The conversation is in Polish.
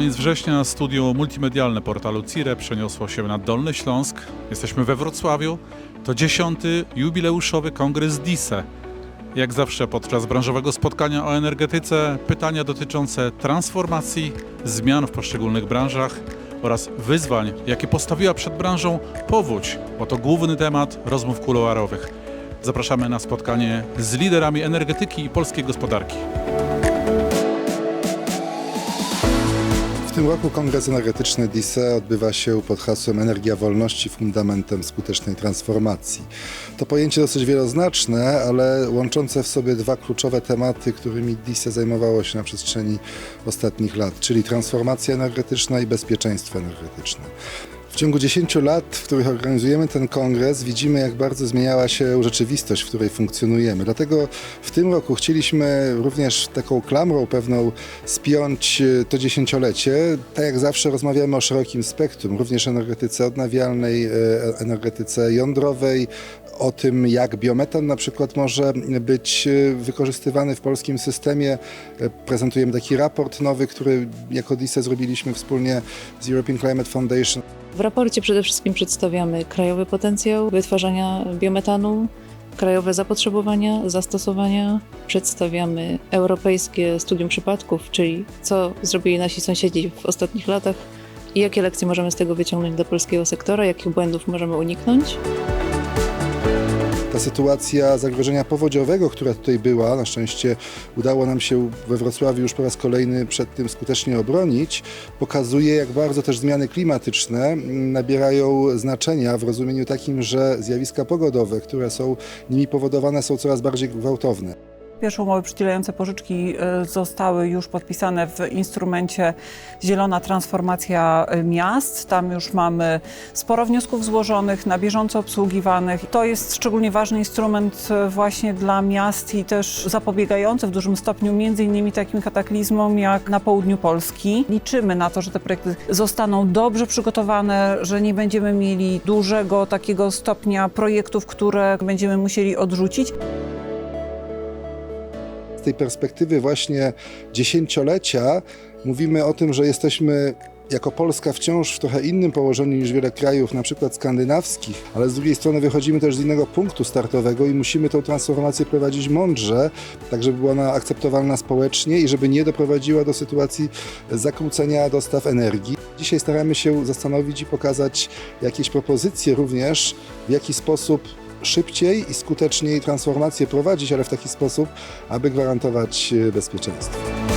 września studio multimedialne portalu CIRE przeniosło się na Dolny Śląsk. Jesteśmy we Wrocławiu. To dziesiąty jubileuszowy kongres DISE. Jak zawsze podczas branżowego spotkania o energetyce pytania dotyczące transformacji, zmian w poszczególnych branżach oraz wyzwań, jakie postawiła przed branżą powódź, bo to główny temat rozmów kuluarowych. Zapraszamy na spotkanie z liderami energetyki i polskiej gospodarki. W tym roku Kongres Energetyczny DISE odbywa się pod hasłem Energia Wolności fundamentem skutecznej transformacji. To pojęcie dosyć wieloznaczne, ale łączące w sobie dwa kluczowe tematy, którymi DISE zajmowało się na przestrzeni ostatnich lat, czyli transformacja energetyczna i bezpieczeństwo energetyczne. W ciągu 10 lat, w których organizujemy ten kongres, widzimy, jak bardzo zmieniała się rzeczywistość, w której funkcjonujemy. Dlatego w tym roku chcieliśmy również taką klamrą pewną spiąć e, to dziesięciolecie. Tak jak zawsze rozmawiamy o szerokim spektrum, również energetyce odnawialnej, e, energetyce jądrowej, o tym, jak biometan na przykład może być e, wykorzystywany w polskim systemie. Prezentujemy taki raport nowy, który jako DISE zrobiliśmy wspólnie z European Climate Foundation. W raporcie przede wszystkim przedstawiamy krajowy potencjał wytwarzania biometanu, krajowe zapotrzebowania, zastosowania. Przedstawiamy europejskie studium przypadków, czyli co zrobili nasi sąsiedzi w ostatnich latach i jakie lekcje możemy z tego wyciągnąć do polskiego sektora, jakich błędów możemy uniknąć. Ta sytuacja zagrożenia powodziowego, która tutaj była, na szczęście udało nam się we Wrocławiu już po raz kolejny przed tym skutecznie obronić, pokazuje, jak bardzo też zmiany klimatyczne nabierają znaczenia w rozumieniu takim, że zjawiska pogodowe, które są nimi powodowane, są coraz bardziej gwałtowne. Pierwsze umowy przydzielające pożyczki y, zostały już podpisane w instrumencie Zielona Transformacja Miast. Tam już mamy sporo wniosków złożonych, na bieżąco obsługiwanych. To jest szczególnie ważny instrument y, właśnie dla miast i też zapobiegający w dużym stopniu między innymi takim kataklizmom jak na południu Polski. Liczymy na to, że te projekty zostaną dobrze przygotowane, że nie będziemy mieli dużego takiego stopnia projektów, które będziemy musieli odrzucić. Tej perspektywy właśnie dziesięciolecia mówimy o tym, że jesteśmy jako Polska wciąż w trochę innym położeniu niż wiele krajów, na przykład skandynawskich, ale z drugiej strony wychodzimy też z innego punktu startowego i musimy tę transformację prowadzić mądrze, tak żeby była ona akceptowalna społecznie i żeby nie doprowadziła do sytuacji zakłócenia dostaw energii. Dzisiaj staramy się zastanowić i pokazać jakieś propozycje również, w jaki sposób szybciej i skuteczniej transformację prowadzić, ale w taki sposób, aby gwarantować e, bezpieczeństwo.